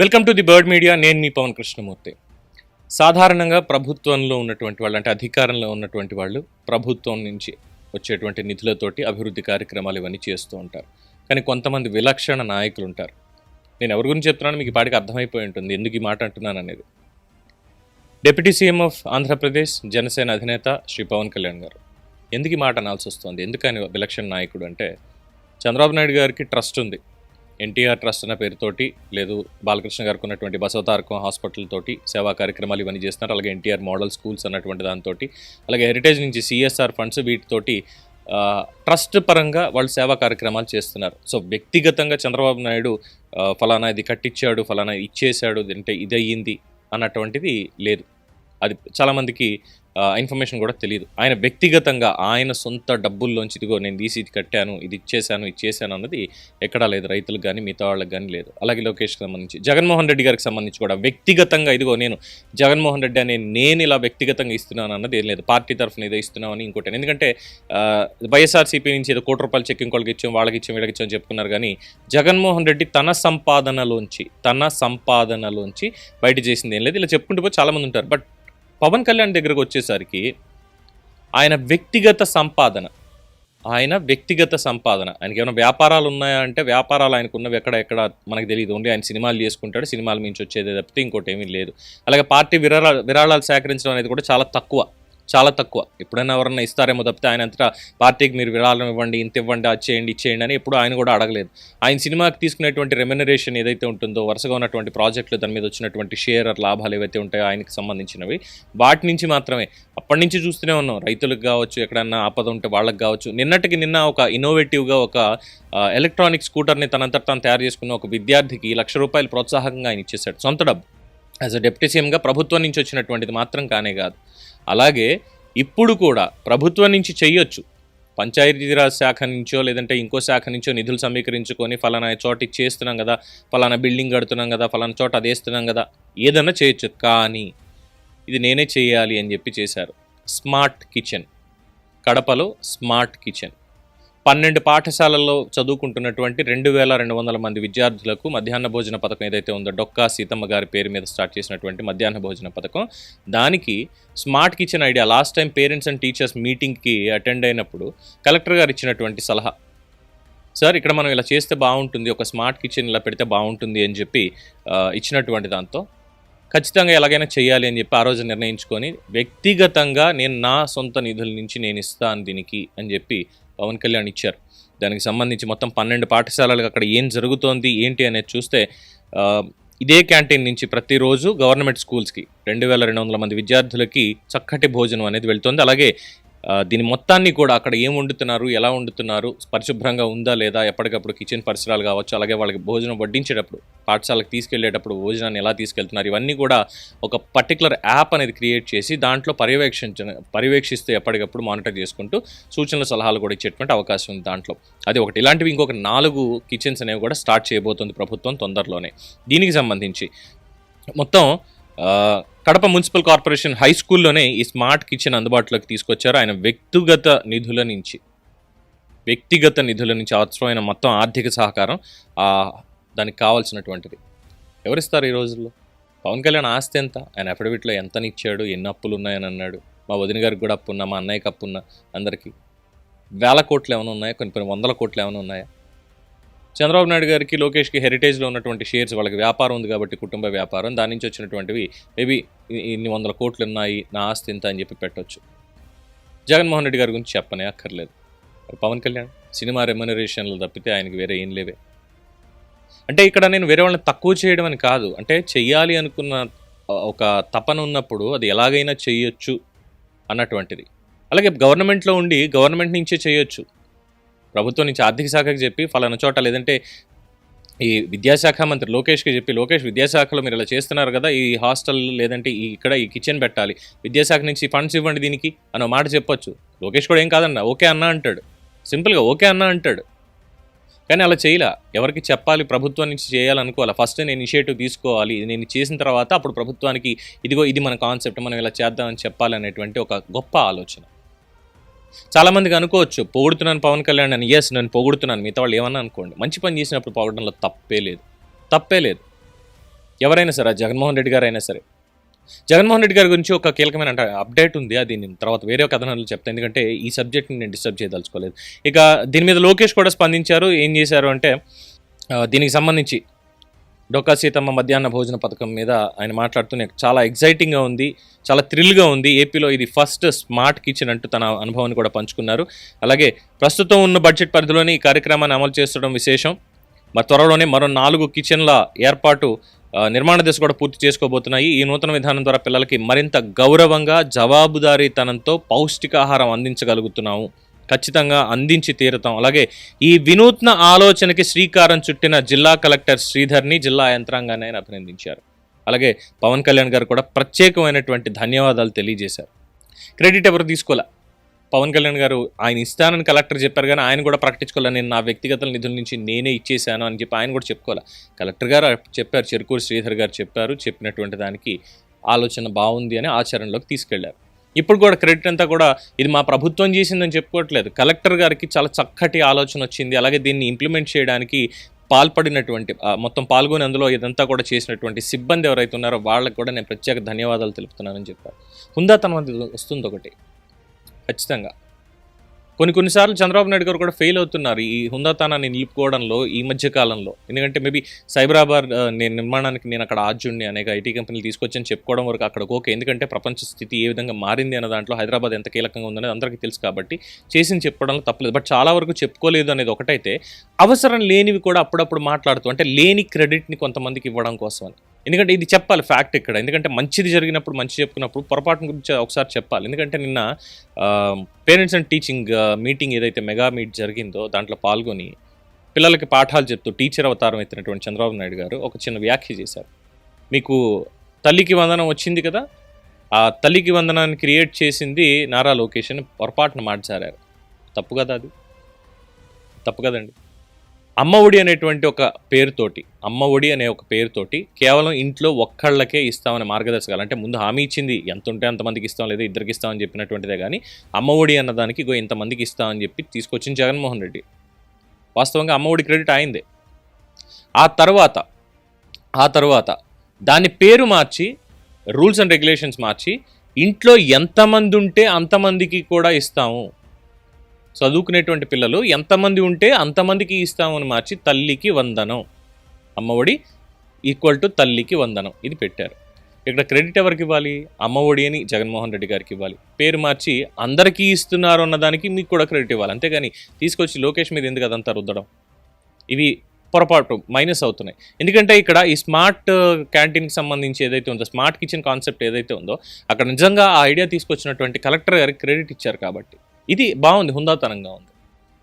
Welcome to the bird media. నేను మీ పవన్ కృష్ణమూర్తి. సాధారణంగా ప్రభుత్వంలో ఉన్నటువంటి వాళ్ళు అంటే అధికారంలో ఉన్నటువంటి వాళ్ళు ప్రభుత్వం నుంచి వచ్చేటువంటి నిధులతోటి అభివృద్ధి కార్యక్రమాలు ఇవన్నీ చేస్తూ ఉంటారు. కానీ కొంతమంది విలక్షణ నాయకులు ఉంటారు. నేను ఎవరి గురించి చెప్తున్నాను మీకు పాటికి అర్థమైపోయి ఉంటుంది. ఎందుకు ఈ మాట అంటున్నాను అనేది. Deputy CM of Andhra Pradesh Janasena అధినేత శ్రీ పవన్ కళ్యాణ్ గారు. ఎందుకు ఈ మాట అనాల్సి వస్తుంది? ఎందుకని విలక్షణ నాయకుడు అంటే చంద్రబాబు నాయుడు గారికి ట్రస్ట్ ఉంది. ఎన్టీఆర్ ట్రస్ట్ అన్న పేరుతోటి లేదు బాలకృష్ణ గారికి ఉన్నటువంటి బసవతారకం హాస్పిటల్ తోటి సేవా కార్యక్రమాలు ఇవన్నీ చేస్తున్నారు. అలాగే ఎన్టీఆర్ మోడల్ స్కూల్స్ అన్నటువంటి దాంతో అలాగే హెరిటేజ్ నుంచి సిఎస్ఆర్ ఫండ్స్ వీటితోటి ట్రస్ట్ పరంగా వాళ్ళు సేవా కార్యక్రమాలు చేస్తున్నారు. సో వ్యక్తిగతంగా చంద్రబాబు నాయుడు ఫలానా ఇది కట్టించాడు ఫలానా ఇచ్చేశాడు అంటే ఇది అయ్యింది అన్నటువంటిది లేదు. అది చాలామందికి ఇన్ఫర్మేషన్ కూడా తెలియదు ఆయన వ్యక్తిగతంగా ఆయన సొంత డబ్బుల్లోంచి ఇదిగో నేను తీసి ఇది కట్టాను ఇది ఇచ్చేసాను ఇచ్చేసాను అన్నది ఎక్కడా లేదు. రైతులకు కానీ మిగతా వాళ్ళకి కానీ లేదు. అలాగే లోకేష్కి సంబంధించి జగన్మోహన్ రెడ్డి గారికి సంబంధించి కూడా వ్యక్తిగతంగా ఇదిగో నేను జగన్మోహన్ రెడ్డి అనే నేను ఇలా వ్యక్తిగతంగా ఇస్తున్నాను అన్నది ఏం లేదు. పార్టీ తరఫున ఏదో ఇస్తున్నామని ఇంకోటి ఎందుకంటే వైఎస్ఆర్సీపీ నుంచి ఏదో కోటి రూపాయలు చెక్ ఇంకోళ్ళకి ఇచ్చాం వాళ్ళకి ఇచ్చాం వీళ్ళకి ఇచ్చాం చెప్పుకున్నారు కానీ జగన్మోహన్ రెడ్డి తన సంపాదనలోంచి తన సంపాదనలోంచి బయట చేసింది ఏం లేదు. ఇలా చెప్పుకుంటూ పోయి చాలామంది ఉంటారు. బట్ పవన్ కళ్యాణ్ దగ్గరకు వచ్చేసరికి ఆయన వ్యక్తిగత సంపాదన ఆయన వ్యక్తిగత సంపాదన. ఆయనకి ఏమైనా వ్యాపారాలు ఉన్నాయా అంటే వ్యాపారాలు ఆయనకు ఉన్నవి ఎక్కడ ఎక్కడ మనకు తెలియదు ఓన్లీ ఆయన సినిమాలు చేసుకుంటాడు సినిమాల నుంచి వచ్చేది తప్పితే ఇంకోటి ఏమీ లేదు. అలాగే పార్టీ విరాళ విరాళాలు సేకరించడం అనేది కూడా చాలా తక్కువ. చాలా తక్కువ. ఎప్పుడైనా ఎవరన్నా ఇస్తారేమో తప్పితే ఆయన అంతటా పార్టీకి మీరు విరాళం ఇవ్వండి ఇంత ఇవ్వండి అది చేయండి ఇచ్చేయండి అని ఎప్పుడు ఆయన కూడా అడగలేదు. ఆయన సినిమాకి తీసుకునేటువంటి రెమ్యునరేషన్ ఏదైతే ఉంటుందో వరుసగా ఉన్నటువంటి ప్రాజెక్టులు దాని మీద వచ్చినటువంటి షేర్ లాభాలు ఏవైతే ఉంటాయో ఆయనకి సంబంధించినవి వాటి నుంచి మాత్రమే. అప్పటి నుంచి చూస్తూనే ఉన్నాం. రైతులకు కావచ్చు ఎక్కడన్నా ఆపద ఉంటే వాళ్ళకి కావచ్చు. నిన్నటికి నిన్న ఒక ఇన్నోవేటివ్గా ఒక ఎలక్ట్రానిక్ స్కూటర్ని తనంతట తాను తయారు చేసుకున్న ఒక విద్యార్థికి లక్ష రూపాయలు ప్రోత్సాహకంగా ఆయన ఇచ్చేశాడు. సొంత డబ్బు. యాజ్ అ డెప్యూటీ సీఎంగా ప్రభుత్వం నుంచి వచ్చినటువంటిది మాత్రం కానే కాదు. అలాగే ఇప్పుడు కూడా ప్రభుత్వం నుంచి చెయ్యొచ్చు. పంచాయతీరాజ్ శాఖ నుంచో లేదంటే ఇంకో శాఖ నుంచో నిధులు సమీకరించుకొని ఫలానా చోట చేస్తున్నాం కదా ఫలానా బిల్డింగ్ కడుతున్నాం కదా ఫలానా చోట అది వేస్తున్నాం కదా ఏదన్నా చేయొచ్చు. కానీ ఇది నేనే చేయాలి అని చెప్పి చేశారు. Smart kitchen. కడపలో స్మార్ట్ కిచెన్. పన్నెండు పాఠశాలల్లో చదువుకుంటున్నటువంటి రెండు వేల రెండు వందల మంది విద్యార్థులకు మధ్యాహ్న భోజన పథకం ఏదైతే ఉందో డొక్కా సీతమ్మ గారి పేరు మీద స్టార్ట్ చేసినటువంటి మధ్యాహ్న భోజన పథకం. దానికి smart kitchen idea last time parents and teachers మీటింగ్కి అటెండ్ అయినప్పుడు కలెక్టర్ గారు ఇచ్చినటువంటి సలహా. సార్ ఇక్కడ మనం ఇలా చేస్తే బాగుంటుంది ఒక స్మార్ట్ కిచెన్ ఇలా పెడితే బాగుంటుంది అని చెప్పి ఇచ్చినటువంటి దాంతో ఖచ్చితంగా ఎలాగైనా చేయాలి అని చెప్పి ఆ రోజు నిర్ణయించుకొని వ్యక్తిగతంగా నేను నా సొంత నిధుల నుంచి నేను ఇస్తాను దీనికి అని చెప్పి పవన్ కళ్యాణ్ ఇచ్చారు. దానికి సంబంధించి మొత్తం పన్నెండు పాఠశాలలకు అక్కడ ఏం జరుగుతోంది ఏంటి అనేది చూస్తే ఇదే క్యాంటీన్ నుంచి ప్రతిరోజు గవర్నమెంట్ స్కూల్స్కి రెండు వేల రెండు వందల మంది విద్యార్థులకి చక్కటి భోజనం అనేది వెళ్తుంది. అలాగే దీని మొత్తాన్ని కూడా అక్కడ ఏం వండుతున్నారు ఎలా వండుతున్నారు పరిశుభ్రంగా ఉందా లేదా ఎప్పటికప్పుడు కిచెన్ పరిసరాలు కావచ్చు అలాగే వాళ్ళకి భోజనం వడ్డించేటప్పుడు పాఠశాలకు తీసుకెళ్ళేటప్పుడు భోజనాన్ని ఎలా తీసుకెళ్తున్నారు ఇవన్నీ కూడా ఒక పర్టికులర్ యాప్ అనేది క్రియేట్ చేసి దాంట్లో పర్యవేక్షించ పర్యవేక్షిస్తూ ఎప్పటికప్పుడు మానిటర్ చేసుకుంటూ సూచనల సలహాలు కూడా ఇచ్చేటువంటి అవకాశం ఉంది దాంట్లో. అది ఒకటి. ఇలాంటివి ఇంకొక నాలుగు కిచెన్స్ అనేవి కూడా స్టార్ట్ చేయబోతుంది ప్రభుత్వం తొందరలోనే. దీనికి సంబంధించి మొత్తం కడప మున్సిపల్ కార్పొరేషన్ హై స్కూల్లోనే ఈ స్మార్ట్ కిచెన్ అందుబాటులోకి తీసుకొచ్చారు. ఆయన వ్యక్తిగత నిధుల నుంచి వ్యక్తిగత నిధుల నుంచి అవసరమైన మొత్తం ఆర్థిక సహకారం దానికి కావాల్సినటువంటిది. ఎవరిస్తారు ఈ రోజుల్లో? పవన్ కళ్యాణ్ ఆస్తి ఎంత? ఆయన అఫిడవిట్లో ఎంతనిచ్చాడు ఎన్ని అప్పులు ఉన్నాయని అన్నాడు? మా వదిన గారికి కూడా అప్పు ఉన్నా మా అన్నయ్యకి అప్పు ఉన్నా అందరికీ. వేల కోట్లు ఏమైనా ఉన్నాయా? కొన్ని కొన్ని వందల కోట్లు ఏమైనా ఉన్నాయా? చంద్రబాబు నాయుడు గారికి లోకేష్కి హెరిటేజ్లో ఉన్నటువంటి షేర్స్ వాళ్ళకి వ్యాపారం ఉంది కాబట్టి కుటుంబ వ్యాపారం. దాని నుంచి వచ్చినటువంటివి మేబీ ఇన్ని వందల కోట్లు ఉన్నాయి నా ఆస్తి ఇంత అని చెప్పి పెట్టవచ్చు జగన్మోహన్ రెడ్డి గారి గురించి చెప్పనే అక్కర్లేదు. పవన్ కళ్యాణ్ సినిమా రెమ్యునరేషన్లు తప్పితే ఆయనకి వేరే ఏం లేవే. అంటే ఇక్కడ నేను వేరే వాళ్ళని తక్కువ చేయడం అని కాదు. అంటే చెయ్యాలి అనుకున్న ఒక తపన ఉన్నప్పుడు అది ఎలాగైనా చేయొచ్చు అన్నటువంటిది. అలాగే గవర్నమెంట్లో ఉండి గవర్నమెంట్ నుంచే చేయొచ్చు ప్రభుత్వం నుంచి ఆర్థిక శాఖకి చెప్పి ఫలానా చోట లేదంటే ఈ విద్యాశాఖ మంత్రి లోకేష్కి చెప్పి లోకేష్ విద్యాశాఖలో మీరు ఇలా చేస్తున్నారు కదా ఈ హాస్టల్ లేదంటే ఈ ఇక్కడ ఈ కిచెన్ పెట్టాలి. విద్యాశాఖ నుంచి ఫండ్స్ ఇవ్వండి దీనికి అన్న మాట చెప్పొచ్చు. లోకేష్ కూడా ఏం కాదన్న ఓకే అన్న అంటాడు. సింపుల్గా ఓకే అన్న అంటాడు. కానీ అలా చేయలే. ఎవరికి చెప్పాలి ప్రభుత్వం నుంచి చేయాలనుకోవాలి? ఫస్ట్ నేను ఇనిషియేటివ్ తీసుకోవాలి. నేను చేసిన తర్వాత అప్పుడు ప్రభుత్వానికి ఇదిగో ఇది మన కాన్సెప్ట్ మనం ఇలా చేద్దామని చెప్పాలి అనేటువంటి ఒక గొప్ప ఆలోచన. చాలామందికి అనుకోవచ్చు పొగుడుతున్నాను పవన్ కళ్యాణ్ అని ఎస్ నేను పొగుడుతున్నాను మిగతా వాళ్ళు ఏమన్నా అనుకోండి. మంచి పని చేసినప్పుడు పొగడంలో తప్పే లేదు. తప్పే లేదు. ఎవరైనా సరే ఆ జగన్మోహన్ రెడ్డి గారు అయినా సరే. జగన్మోహన్ రెడ్డి గారి గురించి ఒక కీలకమైన అంటే అప్డేట్ ఉంది అది నేను తర్వాత వేరే కథనాలు చెప్తాను ఎందుకంటే ఈ సబ్జెక్ట్ని నేను డిస్టర్బ్ చేయదలుచుకోలేదు. ఇక దీని మీద లోకేష్ కూడా స్పందించారు. ఏం చేశారు అంటే దీనికి సంబంధించి డొక్కా సీతమ్మ మధ్యాహ్న భోజన పథకం మీద ఆయన మాట్లాడుతూ నాకు చాలా ఎగ్జైటింగ్గా ఉంది చాలా థ్రిల్గా ఉంది. ఏపీలో ఇది ఫస్ట్ స్మార్ట్ కిచెన్ అంటూ తన అనుభవాన్ని కూడా పంచుకున్నారు. అలాగే ప్రస్తుతం ఉన్న బడ్జెట్ పరిధిలోనే ఈ కార్యక్రమాన్ని అమలు చేస్తడం విశేషం. మరి త్వరలోనే మరో నాలుగు కిచెన్ల ఏర్పాటు నిర్మాణ దశ కూడా పూర్తి చేసుకోబోతున్నాయి. ఈ నూతన విధానం ద్వారా పిల్లలకి మరింత గౌరవంగా జవాబుదారీతనంతో పౌష్టికాహారం అందించగలుగుతున్నాము. ఖచ్చితంగా అందించి తీరుతాం. అలాగే ఈ వినూత్న ఆలోచనకి శ్రీకారం చుట్టిన జిల్లా కలెక్టర్ శ్రీధర్ని జిల్లా యంత్రాంగాన్ని ఆయన అభినందించారు. అలాగే పవన్ కళ్యాణ్ గారు కూడా ప్రత్యేకమైనటువంటి ధన్యవాదాలు తెలియజేశారు. క్రెడిట్ ఎవరు తీసుకోలే? పవన్ కళ్యాణ్ గారు ఆయన ఇస్తానని కలెక్టర్ చెప్పారు కానీ ఆయన కూడా ప్రకటించుకోలే. నేను నా వ్యక్తిగత నిధుల నుంచి నేనే ఇచ్చేసాను అని చెప్పి ఆయన కూడా చెప్పుకోలే. కలెక్టర్ గారు చెప్పారు చెరుకూరు శ్రీధర్ గారు చెప్పారు చెప్పినటువంటి దానికి ఆలోచన బాగుంది అని ఆచరణలోకి తీసుకెళ్ళారు. ఇప్పుడు కూడా క్రెడిట్ అంతా కూడా ఇది మా ప్రభుత్వం చేసిందని చెప్పుకోవట్లేదు. కలెక్టర్ గారికి చాలా చక్కటి ఆలోచన వచ్చింది. అలాగే దీన్ని ఇంప్లిమెంట్ చేయడానికి పాల్పడినటువంటి మొత్తం పాల్గొని అందులో ఇదంతా కూడా చేసినటువంటి సిబ్బంది ఎవరైతే ఉన్నారో వాళ్ళకి కూడా నేను ప్రత్యేక ధన్యవాదాలు తెలుపుతున్నానని చెప్పారు. హుందాతనం అది వస్తుంది ఒకటి ఖచ్చితంగా. కొన్ని కొన్నిసార్లు చంద్రబాబు నాయుడు గారు కూడా ఫెయిల్ అవుతున్నారు ఈ హుందాతనాన్ని నిలుపుకోవడంలో ఈ మధ్య కాలంలో. ఎందుకంటే మేబీ సైబరాబాద్ నేను నిర్మాణానికి నేను అక్కడ ఆద్యుడిని అనేక ఐటీ కంపెనీలు తీసుకొచ్చని చెప్పుకోవడం వరకు అక్కడ ఓకే. ఎందుకంటే ప్రపంచ స్థితి ఏ విధంగా మారింది అన్న దాంట్లో హైదరాబాద్ ఎంత కీలకంగా ఉందనేది అందరికీ తెలుసు కాబట్టి చేసింది చెప్పడంలో తప్పలేదు. బట్ చాలా వరకు చెప్పుకోలేదు అనేది ఒకటైతే అవసరం లేనివి కూడా అప్పుడప్పుడు మాట్లాడుతూ అంటే లేని క్రెడిట్ని కొంతమందికి ఇవ్వడం కోసం అని ఎందుకంటే ఇది చెప్పాలి ఫ్యాక్ట్ ఇక్కడ. ఎందుకంటే మంచిది జరిగినప్పుడు మంచి చెప్పుకున్నప్పుడు పొరపాటు గురించి ఒకసారి చెప్పాలి. ఎందుకంటే నిన్న పేరెంట్స్ అండ్ టీచింగ్ మీటింగ్ ఏదైతే మెగా మీట్ జరిగిందో దాంట్లో పాల్గొని పిల్లలకి పాఠాలు చెప్తూ టీచర్ అవతారం ఎత్తినటువంటి చంద్రబాబు నాయుడు గారు ఒక చిన్న వ్యాఖ్య చేశారు. మీకు తల్లికి వందనం వచ్చింది కదా ఆ తల్లికి వందనాన్ని క్రియేట్ చేసింది నారా లోకేష్ అని పొరపాటున మాట్లాడారు తప్పు కదా అది? తప్పు కదండి. అమ్మ ఒడి అనేటువంటి ఒక పేరుతోటి అమ్మ ఒడి అనే ఒక పేరుతోటి కేవలం ఇంట్లో ఒక్కళ్ళకే ఇస్తామనే మార్గదర్శకాలు. అంటే ముందు హామీ ఇచ్చింది ఎంత ఉంటే అంతమందికి ఇస్తాం లేదా ఇద్దరికి ఇస్తామని చెప్పినటువంటిదే కానీ అమ్మ ఒడి అన్నదానికి ఇగో ఇంతమందికి ఇస్తామని చెప్పి తీసుకొచ్చింది జగన్మోహన్ రెడ్డి. వాస్తవంగా అమ్మ ఒడి క్రెడిట్ అయిందే ఆ తర్వాత ఆ తర్వాత దాని పేరు మార్చి రూల్స్ అండ్ రెగ్యులేషన్స్ మార్చి ఇంట్లో ఎంతమంది ఉంటే అంతమందికి కూడా ఇస్తాము. చదువుకునేటువంటి పిల్లలు ఎంతమంది ఉంటే అంతమందికి ఇస్తామని మార్చి తల్లికి వందనం. అమ్మఒడి ఈక్వల్ టు తల్లికి వందనం. ఇది పెట్టారు. ఇక్కడ క్రెడిట్ ఎవరికి ఇవ్వాలి? అమ్మఒడి అని జగన్మోహన్ రెడ్డి గారికి ఇవ్వాలి. పేరు మార్చి అందరికీ ఇస్తున్నారు అన్నదానికి మీకు కూడా క్రెడిట్ ఇవ్వాలి. అంతేగాని తీసుకొచ్చి లోకేష్ మీద ఎందుకు అదంతా రుద్దడం? ఇవి పొరపాటు మైనస్ అవుతున్నాయి. ఎందుకంటే ఇక్కడ ఈ స్మార్ట్ క్యాంటీన్కి సంబంధించి ఏదైతే ఉందో స్మార్ట్ కిచెన్ కాన్సెప్ట్ ఏదైతే ఉందో అక్కడ నిజంగా ఆ ఐడియా తీసుకొచ్చినటువంటి కలెక్టర్ గారికి క్రెడిట్ ఇచ్చారు కాబట్టి. ఇది బాగుంది హుందాతనంగా ఉంది.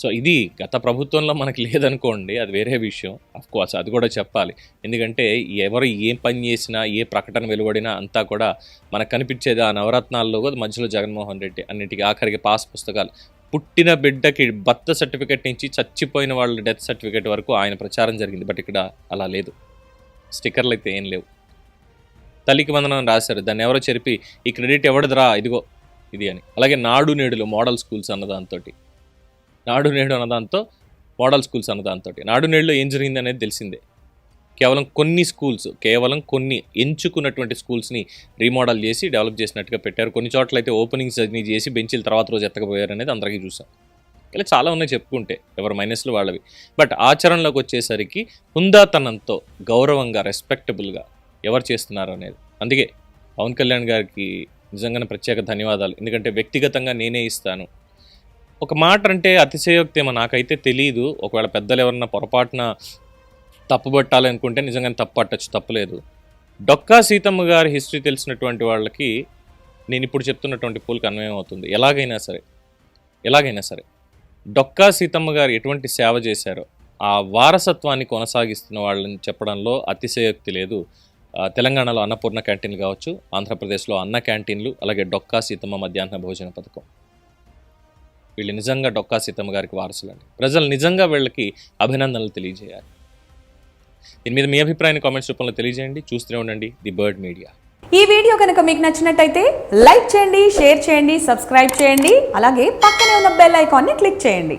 సో ఇది గత ప్రభుత్వంలో మనకి లేదనుకోండి అది వేరే విషయం. అఫ్ కోర్స్ అది కూడా చెప్పాలి. ఎందుకంటే ఎవరు ఏం పని చేసినా ఏ ప్రకటన వెలువడినా అంతా కూడా మనకు కనిపించేది ఆ నవరత్నాల్లో కూడా మధ్యలో జగన్మోహన్ రెడ్డి అన్నిటికీ ఆఖరికి పాస్ పుస్తకాలు. పుట్టిన బిడ్డకి బర్త్ సర్టిఫికేట్ నుంచి చచ్చిపోయిన వాళ్ళ డెత్ సర్టిఫికేట్ వరకు ఆయన ప్రచారం జరిగింది. బట్ ఇక్కడ అలా లేదు. స్టిక్కర్లు అయితే ఏం లేవు. తల్లికి వందనం రాశారు. దాన్ని ఎవరో చెరిపి ఈ క్రెడిట్ ఎవరిదిరా ఇదిగో. ఇది అని. అలాగే నాడు నేడులు మోడల్ స్కూల్స్ అన్నదాంతో నాడు నేడు అన్నదాంతో మోడల్ స్కూల్స్ అన్నదాంతో నాడు నేడులో ఏం జరిగింది అనేది తెలిసిందే. కేవలం కొన్ని స్కూల్స్ కేవలం కొన్ని ఎంచుకున్నటువంటి స్కూల్స్ని రీమోడల్ చేసి డెవలప్ చేసినట్టుగా పెట్టారు. కొన్ని చోట్ల అయితే ఓపెనింగ్స్ అన్ని చేసి బెంచీలు తర్వాత రోజు ఎత్తకపోయారు అనేది అందరికీ చూసాం. ఇలా చాలా ఉన్నాయి చెప్పుకుంటే ఎవరు మైనస్లు వాళ్ళవి. బట్ ఆచరణలోకి వచ్చేసరికి హుందాతనంతో గౌరవంగా రెస్పెక్టబుల్గా ఎవరు చేస్తున్నారు అనేది. అందుకే పవన్ కళ్యాణ్ గారికి నిజంగానే ప్రత్యేక ధన్యవాదాలు. ఎందుకంటే వ్యక్తిగతంగా నేనే ఇస్తాను. ఒక మాట అంటే అతిశయోక్తి ఏమో నాకైతే తెలియదు ఒకవేళ పెద్దలు ఎవరన్నా పొరపాటున తప్పుబట్టాలనుకుంటే నిజంగానే తప్పు పట్టచ్చు తప్పలేదు డొక్కా సీతమ్మ గారి హిస్టరీ తెలిసినటువంటి వాళ్ళకి నేను ఇప్పుడు చెప్తున్నటువంటి పూలకు అన్వయం అవుతుంది. ఎలాగైనా సరే ఎలాగైనా సరే డొక్కా సీతమ్మ గారు ఎటువంటి సేవ చేశారో ఆ వారసత్వాన్ని కొనసాగిస్తున్న వాళ్ళని చెప్పడంలో అతిశయోక్తి లేదు. తెలంగాణలో అన్నపూర్ణ క్యాంటీన్లు కావచ్చు ఆంధ్రప్రదేశ్లో అన్న క్యాంటీన్లు అలాగే డొక్కా సీతమ్మ మధ్యాహ్న భోజన పథకం. వీళ్ళు నిజంగా డొక్కా సీతమ్మ గారికి వారసులండి. ప్రజలు నిజంగా వీళ్ళకి అభినందనలు తెలియజేయాలి. దీని మీద మీ అభిప్రాయాన్ని కామెంట్స్ రూపంలో తెలియజేయండి. చూస్తూనే ఉండండి ది బర్డ్ మీడియా. ఈ వీడియో కనుక మీకు నచ్చినట్టయితే లైక్ చేయండి షేర్ చేయండి సబ్స్క్రైబ్ చేయండి అలాగే పక్కనే ఉన్న బెల్ ఐకాన్ని క్లిక్ చేయండి.